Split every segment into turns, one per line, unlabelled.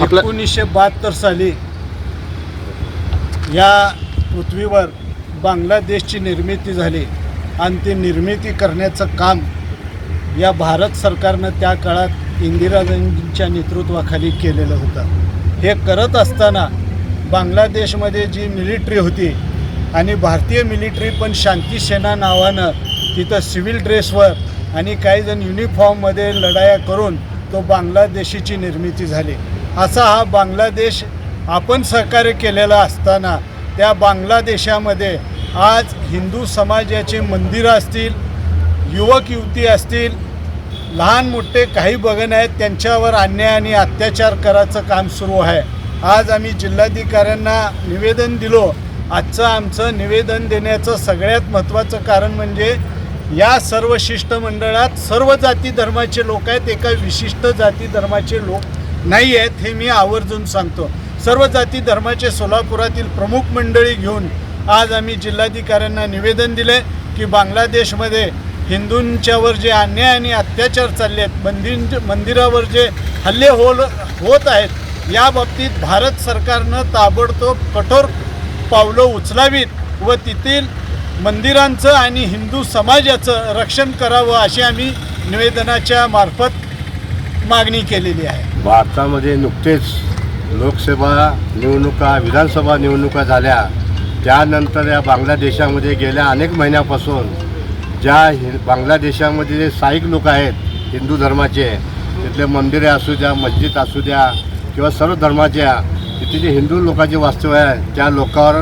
आपलं-
एकोणीसशे बहात्तर साली या पृथ्वीवर बांगलादेशची निर्मिती झाली आणि ती निर्मिती करण्याचं काम या भारत सरकारनं त्या काळात इंदिराजींच्या नेतृत्वाखाली केलेलं होतं. हे करत असताना बांगलादेशमध्ये जी मिलिटरी होती आणि भारतीय मिलिटरी पण शांती सेना नावानं तिथं सिव्हिल ड्रेसवर आणि काही जण युनिफॉर्ममध्ये लढाया करून तो बांगलादेशीची निर्मिती झाली. असा हा बांगलादेश आपण सहकार्य केलेला असताना त्या बांगलादेशामध्ये आज हिंदू समाजाचे मंदिरं असतील युवक युवती असतील लहान मोठे काही बघण आहेत त्यांच्यावर अन्याय आणि अत्याचार करायचं काम सुरू आहे. आज आम्ही जिल्हाधिकाऱ्यांना निवेदन दिलो. आजचं आमचं निवेदन देण्याचं सगळ्यात महत्त्वाचं कारण म्हणजे या सर्व शिष्टमंडळात सर्व जाती धर्माचे लोक आहेत एका विशिष्ट जाती धर्माचे लोक नाही आहेत हे मी आवर्जून सांगतो. सर्व जाती धर्माचे सोलापुरातील प्रमुख मंडळी घेऊन आज आम्ही जिल्हाधिकाऱ्यांना निवेदन दिले की बांगलादेशमध्ये हिंदूंच्यावर जे अन्याय आणि अत्याचार चालले आहेत मंदिर मंदिरावर जे हल्ले होल होत आहेत या बाबतीत भारत सरकारनं ताबडतोब कठोर पावलं उचलावीत व तेथील मंदिरांचं आणि हिंदू समाजाचं रक्षण करावं अशी आम्ही निवेदनाच्या मार्फत मागणी केलेली आहे.
भारतामध्ये नुकतेच लोकसभा निवडणुका विधानसभा निवडणुका झाल्या. त्यानंतर या बांगलादेशामध्ये गेल्या अनेक महिन्यापासून ज्या हि बांगलादेशामध्ये जे स्थायिक लोक आहेत हिंदू धर्माचे तिथले मंदिरे असू द्या मस्जिद असू द्या किंवा सर्व धर्माच्या तिथे जे हिंदू लोकांचे वास्तव्य आहे त्या लोकांवर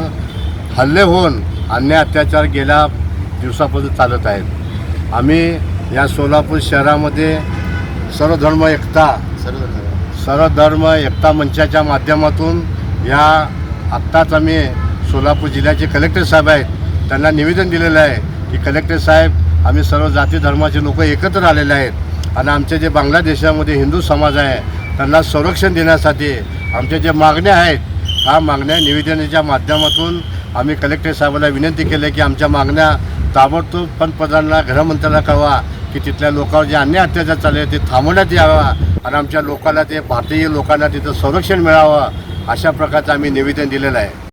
हल्ले होऊन अन्याय अत्याचार गेल्या दिवसापासून चालत आहेत. आम्ही या सोलापूर शहरामध्ये सर्व धर्म एकता सर्व धर्म एकता मंचाच्या माध्यमातून या आत्ताच आम्ही सोलापूर जिल्ह्याचे कलेक्टर साहेब आहेत त्यांना निवेदन दिलेलं आहे की कलेक्टर साहेब आम्ही सर्व जाती धर्माचे लोक एकत्र आलेले आहेत आणि आमचे जे बांगलादेशामध्ये हिंदू समाज आहे त्यांना संरक्षण देण्यासाठी आमच्या ज्या मागण्या आहेत ह्या मागण्या निवेदनाच्या माध्यमातून आम्ही कलेक्टर साहेबांना विनंती केली की आमच्या मागण्या ताबडतोब पंतप्रधानांना गृहमंत्र्यांना कळवा. की तिथल्या लोकांवर जे अन्याय अत्याचार चालले ते थांबवण्यात यावा आणि आमच्या लोकांना ते भारतीय लोकांना तिथं संरक्षण मिळावं अशा प्रकारचं आम्ही निवेदन दिलेलं आहे.